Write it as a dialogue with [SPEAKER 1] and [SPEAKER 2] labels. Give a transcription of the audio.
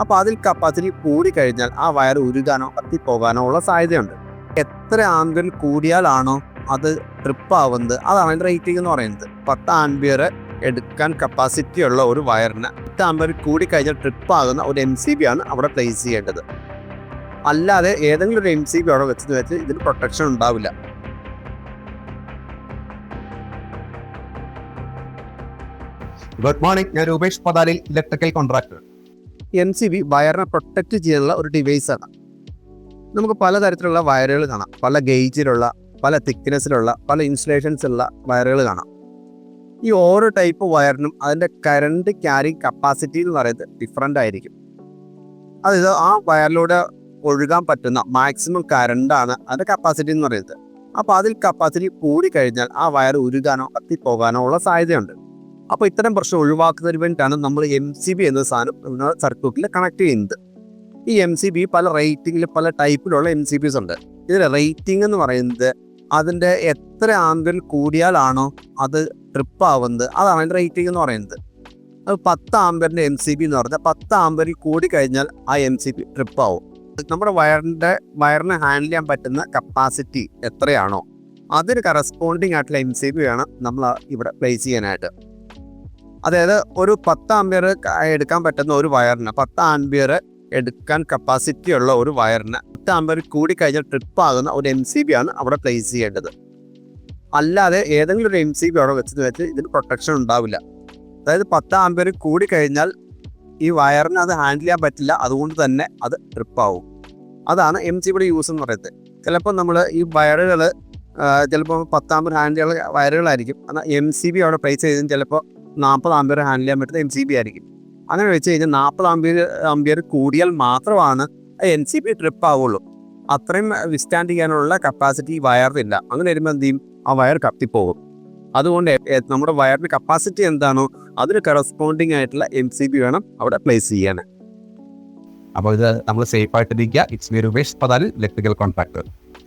[SPEAKER 1] അപ്പോൾ അതിൽ കപ്പാസിറ്റി കൂടി കഴിഞ്ഞാൽ ആ വയർ ഉരുകാനോ കത്തിപ്പോകാനോ ഉള്ള സാധ്യതയുണ്ട്. എത്ര ആംബിയർ കൂടിയാലാണോ അത് ട്രിപ്പ് ആവുന്നത് അതാണ് റേറ്റിംഗ് എന്ന് പറയുന്നത്. പത്ത് ആംബിയർ എടുക്കാൻ കപ്പാസിറ്റി ഉള്ള ഒരു വയറിന് പത്ത് ആംബിയർ കൂടി കഴിഞ്ഞാൽ ട്രിപ്പ് ആകുന്ന ഒരു എം സി ബി ആണ് അവിടെ പ്ലേസ് ചെയ്യേണ്ടത്. അല്ലാതെ ഏതെങ്കിലും ഒരു എം സി ബി അവിടെ വെച്ചെന്ന് വെച്ച് ഇതിന് പ്രൊട്ടക്ഷൻ ഉണ്ടാവില്ല.
[SPEAKER 2] ഗുഡ് മോർണിംഗ് ഞാൻ Rupesh Pathalil electrical contractor
[SPEAKER 1] M C B വയറിനെ protect ചെയ്യാനുള്ള ഒരു ഡിവൈസാണ് നമുക്ക് പലതരത്തിലുള്ള വയറുകൾ കാണാം. പല ഗേജിലുള്ള പല തിക്നെസ്സിലുള്ള പല ഇൻസുലേഷൻസ് ഉള്ള വയറുകൾ കാണാം. ഈ ഓരോ ടൈപ്പ് വയറിനും അതിന്റെ കറണ്ട് ക്യാരി കപ്പാസിറ്റി എന്ന് പറയുന്നത് ഡിഫറെന്റ് ആയിരിക്കും. അതായത് ആ വയറിലൂടെ ഒഴുകാൻ പറ്റുന്ന മാക്സിമം കറണ്ടാണ് അതിന്റെ കപ്പാസിറ്റി എന്ന് പറയുന്നത്. അപ്പോൾ അതിൽ കപ്പാസിറ്റി കൂടി കഴിഞ്ഞാൽ ആ വയർ ഉരുകാനോ കത്തിപ്പോകാനോ ഉള്ള സാധ്യതയുണ്ട്. അപ്പോൾ ഇത്തരം പ്രശ്നം ഒഴിവാക്കുന്നതിന് വേണ്ടിയിട്ടാണ് നമ്മൾ എം സി ബി എന്ന സാധനം സർക്യൂട്ടിൽ കണക്ട് ചെയ്യുന്നത്. ഈ എം സി ബി പല റേറ്റിംഗിൽ പല ടൈപ്പിലുള്ള എം സി ബിസ് ഉണ്ട്. ഇതിന്റെ റേറ്റിംഗ് എന്ന് പറയുന്നത് അതിന്റെ എത്ര ആംഗിൾ കൂടിയാലാണോ അത് ട്രിപ്പ് ആവുന്നത് അതാണ് അതിന്റെ റേറ്റിംഗ് എന്ന് പറയുന്നത്. അത് പത്ത് ആംബറിന്റെ എം സി ബി എന്ന് പറഞ്ഞാൽ പത്ത് ആംബറിൽ കൂടി കഴിഞ്ഞാൽ ആ എം സി ബി ട്രിപ്പ് ആവും. നമ്മുടെ വയറിന്റെ വയറിനെ ഹാൻഡിൽ ചെയ്യാൻ പറ്റുന്ന കപ്പാസിറ്റി എത്രയാണോ അതിന് കറസ്പോണ്ടിങ് ആയിട്ടുള്ള എം സി ബി വേണം നമ്മൾ ഇവിടെ പ്ലേസ് ചെയ്യാനായിട്ട്. അതായത് ഒരു പത്ത് ആംബിയർ എടുക്കാൻ പറ്റുന്ന ഒരു വയറിന് പത്ത് ആംബിയർ എടുക്കാൻ കപ്പാസിറ്റി ഉള്ള ഒരു വയറിന് പത്ത് ആംബിയർ കൂടി കഴിഞ്ഞാൽ ട്രിപ്പ് ആകുന്ന ഒരു എം സി ബി ആണ് അവിടെ പ്ലേസ് ചെയ്യേണ്ടത്. അല്ലാതെ ഏതെങ്കിലും ഒരു എം സി ബി അവിടെ വെച്ചെന്ന് വെച്ച് ഇതിന് പ്രൊട്ടക്ഷൻ ഉണ്ടാവില്ല. അതായത് പത്ത് ആംബിയർ കൂടി കഴിഞ്ഞാൽ ഈ വയറിന് അത് ഹാൻഡിൽ ചെയ്യാൻ പറ്റില്ല അതുകൊണ്ട് തന്നെ അത് ട്രിപ്പ് ആവും. അതാണ് എം സി ബിയുടെ യൂസ് എന്ന് പറയുന്നത്. ചിലപ്പോൾ നമ്മൾ ഈ വയറുകൾ ചിലപ്പോൾ പത്താമ്പത് ഹാൻഡിലുള്ള വയറുകളായിരിക്കും. എന്നാൽ എം സി ബി അവിടെ പ്ലേസ് ചെയ്തതിന് ചിലപ്പോൾ നാൽപ്പത് ആംബിയർ ഹാൻഡിൽ ചെയ്യാൻ പറ്റുന്ന എം സി ബി ആയിരിക്കും. അങ്ങനെ വെച്ച് കഴിഞ്ഞാൽ നാൽപ്പത് ആംബിയർ ആംബിയർ കൂടിയാൽ മാത്രമാണ് എൻ സി ബി ട്രിപ്പ് ആവുള്ളൂ. അത്രയും വിസ്റ്റാൻഡ് ചെയ്യാനുള്ള കപ്പാസിറ്റി വയറിനില്ല അങ്ങനെ വരുമ്പോൾ എന്ത് ചെയ്യും? ആ വയർ കത്തിപ്പോകും. അതുകൊണ്ട് നമ്മുടെ വയറിന്റെ കപ്പാസിറ്റി എന്താണോ അതിന് കറസ്പോണ്ടിങ് ആയിട്ടുള്ള എം സി ബി വേണം അവിടെ പ്ലേസ് ചെയ്യാൻ.
[SPEAKER 2] അപ്പോൾ ഇത് നമ്മൾ സേഫ് ആയിട്ടിരിക്കുക. It's me Rupesh Pathalil electrical contractor